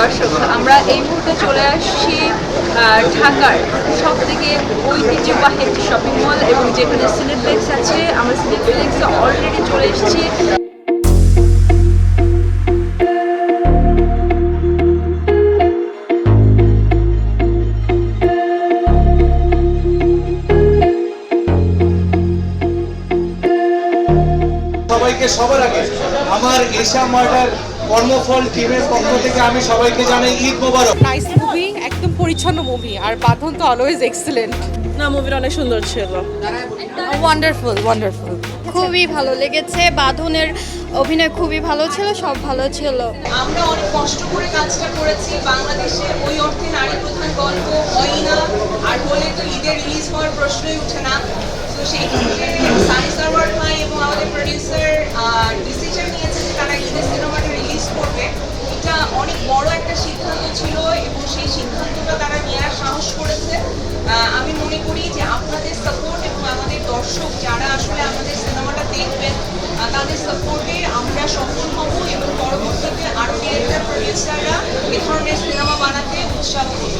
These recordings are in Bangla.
দর্শক, আমরা এই মুহূর্তে চলে আসছি ঢাকার সব থেকে ঐতিহ্যবাহী একটি শপিং মল এবং যেখানে সিনেপ্লেক্স আছে। আমরা সিনেপ্লেক্সে অলরেডি চলে এসেছি। সবার আগে আমার এশা মার্ডার কর্মফল টিমের পক্ষ থেকে আমি সবাইকে জানাই ঈদ মোবারক। নাইস মুভি একদম পরিচ্ছন্ন মুভি আর বাঁধন তো অলওয়েজ এক্সেলেন্ট না মুভিটা অনেক সুন্দর ছিল। ওয়ান্ডারফুল ওয়ান্ডারফুল খুবই ভালো লেগেছে বাঁধনের অভিনয় খুবই ভালো ছিল সব ভালো ছিল। আমরা অনেক কষ্ট করে কাজটা করেছি বাংলাদেশে ওই অর্থে নারী প্রধান গল্প হয় না আর বলে তো ঈদের রিলিজ হওয়ার প্রশ্নই উঠে না। তো সেই ক্ষেত্রে সানি সারওয়ার ভাই এবং আমাদের প্রডিউসার ডিসিশন করেছে। আমি মনে করি যে আপনাদের সাপোর্ট এবং আমাদের দর্শক যারা আসলে আমাদের সিনেমাটা দেখবেন তাদের সাপোর্টে আমরা সফল হব এবং পরবর্তীতে আরও ডিরেক্টর প্রডিউসাররা এ ধরনের সিনেমা বানাতে উৎসাহ বোধ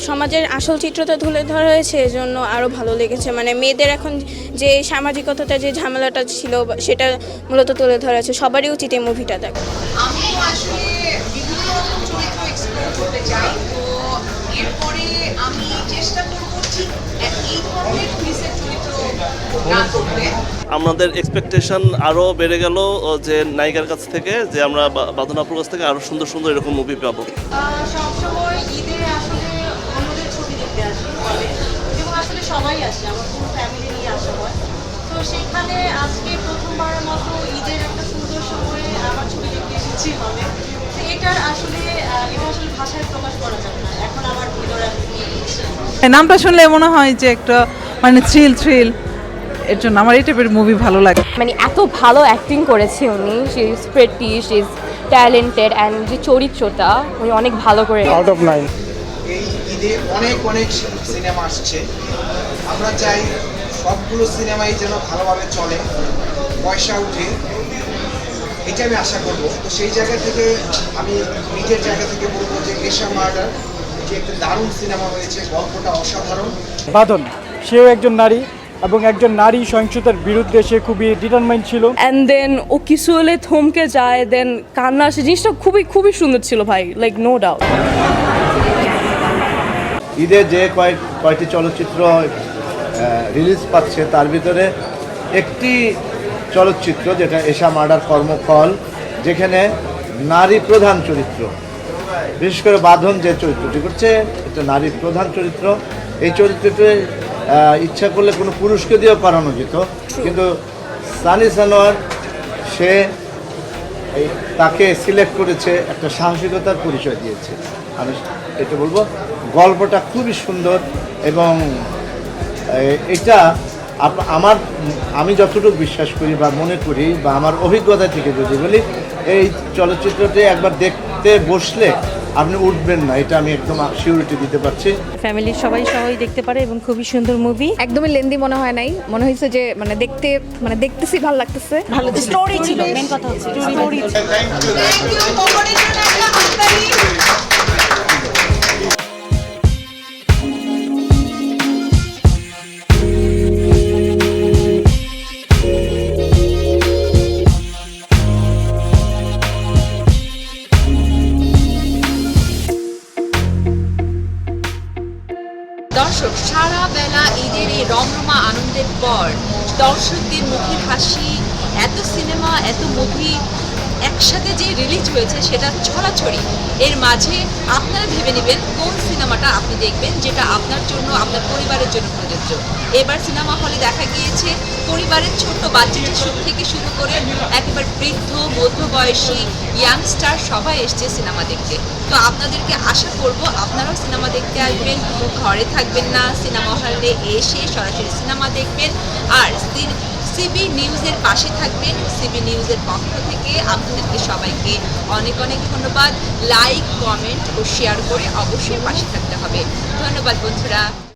সমাজের আসল চিত্রটা তুলে ধরা হয়েছে এজন্য আরও ভালো লেগেছে। মানে মেয়েদের এখন যে সামাজিকতাটা যে ঝামেলাটা ছিল বা- সেটা মূলত তুলে ধরা হয়েছে। সবারই উচিত এই মুভিটা দেখা। আমি আসলে বিভিন্ন রকম চরিত্র এক্সপ্লোর করতে চাই। তো এরপরে আমি চেষ্টা করব ঠিক এই ধরনের পুলিশের চরিত্র না করতে। আমাদের এক্সপেকটেশন আরও বেড়ে গেল যে নায়িকার কাছ থেকে যে আমরা বা- বাঁধনাপুর কাছ থেকে আরও সুন্দর সুন্দর এরকম মুভি পাবো। সবসময় ঈদে আসলে অন্যদের ছবি দেখতে আসি হলে এবং আসলে সবাই আসে আমার পুরো ফ্যামিলি নিয়ে আসা হয়। তো সেইখানে আজকে প্রথমবারের মতো ঈদের একটা সুন্দর সময়ে আমার ছবি দেখতে এসেছি হলে তো এটার আসলে এটা আসলে ভাষায় প্রকাশ করা যাবে না। এখন আমার ভিতরে নামটা শুনলে মনে হয় যে একটা মানে থ্রিল থ্রিল এর জন্য আমার এই টাইপের মুভি ভালো লাগে। মানে এত ভালো অ্যাক্টিং করেছে উনি। She is pretty she is talented and যে চরিত্রটা উনি অনেক ভালো করে এই ঈদে অনেক অনেক সিনেমা আসছে। আমরা চাই সবগুলো সিনেমাই যেন ভালোভাবে চলে পয়সা উঠে। এটা আমি আশা করব। তো সেই জায়গা থেকে আমি নিজের জায়গা থেকে বলব যে এশা মার্ডার যে একটা দারুণ সিনেমা হয়েছে গল্পটা অসাধারণ। বাঁধন সেও একজন নারী এবং একজন নারী সহিংসতার বিরুদ্ধে সে খুবই ডিটারমাইন্ড ছিল। অ্যান্ড দেন ও কিছু হলে থমকে যায় দেন কান্না আসে জিনিসটা খুবই খুবই সুন্দর ছিল ভাই লাইক নো ডাউট ঈদে যে কয়েক কয়টি চলচ্চিত্র রিলিজ পাচ্ছে তার ভিতরে একটি চলচ্চিত্র যেটা এশা মার্ডার কর্মফল যেখানে নারী প্রধান চরিত্র বিশেষ করে বাঁধন যে চরিত্রটি করছে এটা নারী প্রধান চরিত্র। এই চরিত্রটি ইচ্ছা করলে কোনো পুরুষকে দিয়েও করানো যেত কিন্তু সানি সানোয়ার সে তাকে সিলেক্ট করেছে একটা সাহসিকতার পরিচয় দিয়েছে। আমি এটা বলব গল্পটা খুবই সুন্দর এবং এটা আমার আমি যতটুকু বিশ্বাস করি বা মনে করি বা আমার অভিজ্ঞতা থেকে যদি বলি এই চলচ্চিত্রটি একবার দেখতে বসলে আপনি উঠবেন না এটা আমি একদম সিউরিটি দিতে পারছি। ফ্যামিলির সবাই সবাই দেখতে পারে এবং খুবই সুন্দর মুভি একদমই লেন্দি মনে হয় নাই মনে হয়েছে যে মানে দেখতে মানে দেখতেছি ভালো লাগতেছে। ভালো স্টোরি ছিল। মেন কথা হচ্ছে। স্টোরি থ্যাংক ইউ দর্শক, সারা বেলা ঈদের এই রমরমা আনন্দের পর দর্শকদের মুখের হাসি, এত সিনেমা, এত মুভি একসাথে যে রিলিজ হয়েছে সেটা ছড়াছড়ি। এর মাঝে আপনারা ভেবে নেবেন কোন সিনেমাটা আপনি দেখবেন যেটা আপনার জন্য, আপনার পরিবারের জন্য প্রযোজ্য। এবার সিনেমা হলে দেখা গিয়েছে পরিবারের ছোট্ট বাচ্চাদের থেকে শুরু করে একেবারে বৃদ্ধ, মধ্যবয়সী ইয়াংস্টার সবাই এসছে সিনেমা দেখতে। তো আপনাদেরকে আশা করব আপনারাও সিনেমা দেখতে আসবেন, ঘরে থাকবেন না, সিনেমা হলে এসে সরাসরি সিনেমা দেখবেন। আর সিবি নিউজের পাশে থাকবেন, সিবি নিউজের পক্ষ থেকে আপনাদেরকে সবাইকে অনেক অনেক ধন্যবাদ। লাইক, কমেন্ট ও শেয়ার করে অবশ্যই পাশে থাকতে হবে। ধন্যবাদ বন্ধুরা।